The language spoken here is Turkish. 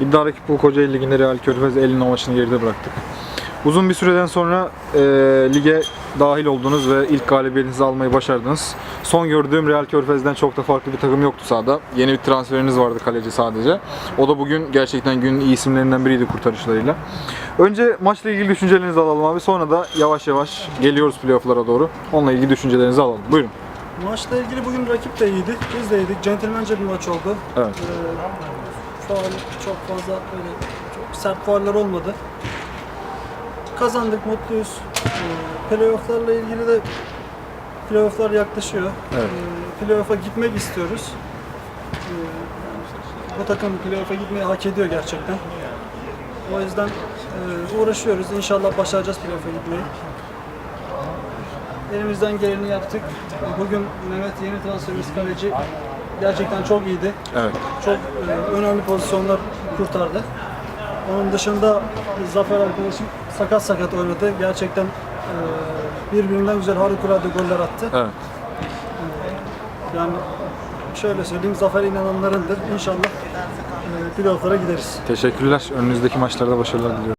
İddia rakip bu Kocaeli Ligi'nde Real Körfez 50 maçını geride bıraktık. Uzun bir süreden sonra e, lige dahil oldunuz ve ilk galibiyetinizi almayı başardınız. Son gördüğüm Real Körfez'den çok da farklı bir takım yoktu sahada. Yeni bir transferiniz vardı kaleci sadece. O da bugün gerçekten günün iyi isimlerinden biriydi kurtarışlarıyla. Önce maçla ilgili düşüncelerinizi alalım abi. Sonra da yavaş yavaş geliyoruz playoff'lara doğru. Onunla ilgili düşüncelerinizi alalım. Buyurun. Maçla ilgili bugün rakip de iyiydi. Biz de iyiydik. Centilmence bir maç oldu. Evet. Ee, faul çok fazla böyle çok sert fauller olmadı. Kazandık, mutluyuz. Ee, playoff'larla ilgili de playoff'lar yaklaşıyor. Evet. Ee, playoff'a gitmek istiyoruz. Ee, bu takım playoff'a gitmeyi hak ediyor gerçekten. O yüzden e, uğraşıyoruz. İnşallah başaracağız playoff'a gitmeyi. Elimizden geleni yaptık. Bugün Mehmet yeni transferimiz kaleci gerçekten çok iyiydi. Evet. Çok e, önemli pozisyonlar kurtardı. Onun dışında Zafer arkadaşım sakat sakat oynadı. Gerçekten e, birbirinden güzel harikulade goller attı. Evet. Yani şöyle söyleyeyim Zafer inananlarındır. İnşallah e, playoff'lara gideriz. Teşekkürler. Önünüzdeki maçlarda başarılar diliyorum.